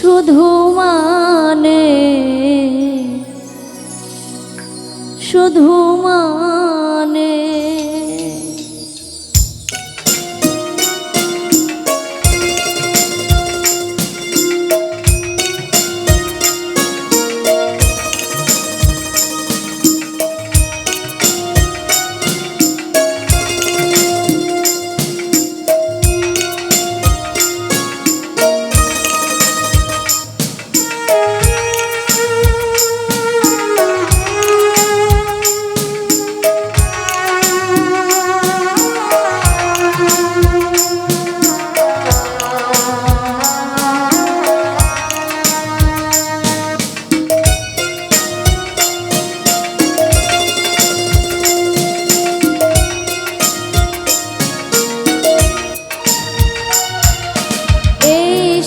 শুধু মানে শুধু মানে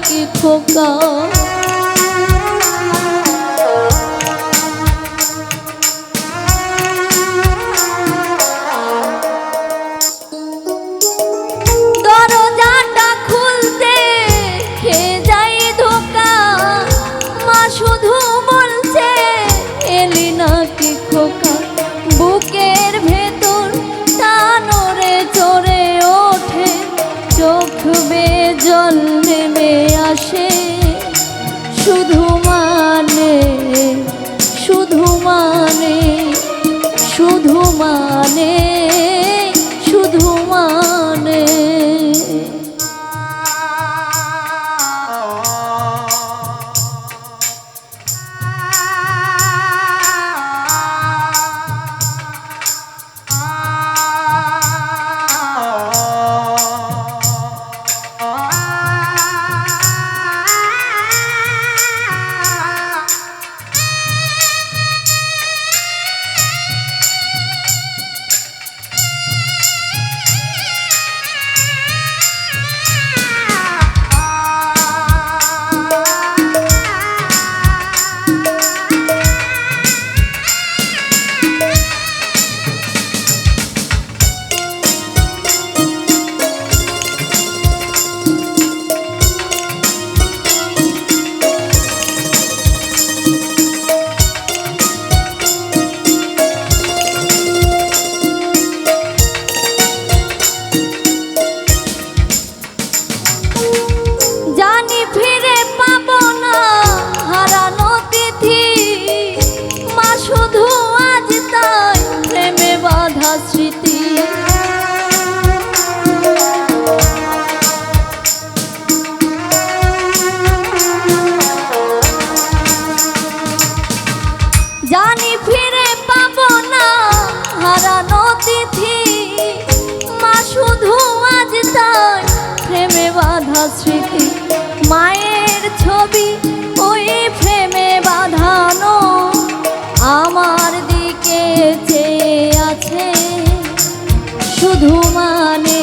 নাকি খোকা? স্মৃতি, মায়ের ছবি, ওই ফ্রেমে বাঁধানো আমার দিকে চেয়ে আছে। শুধু মানে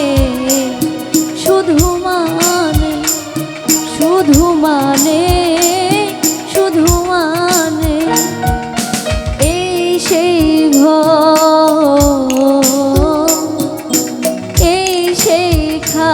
শুধু মানে শুধু মানে শুধু মানে এই সেই ঘর, এই সেই খা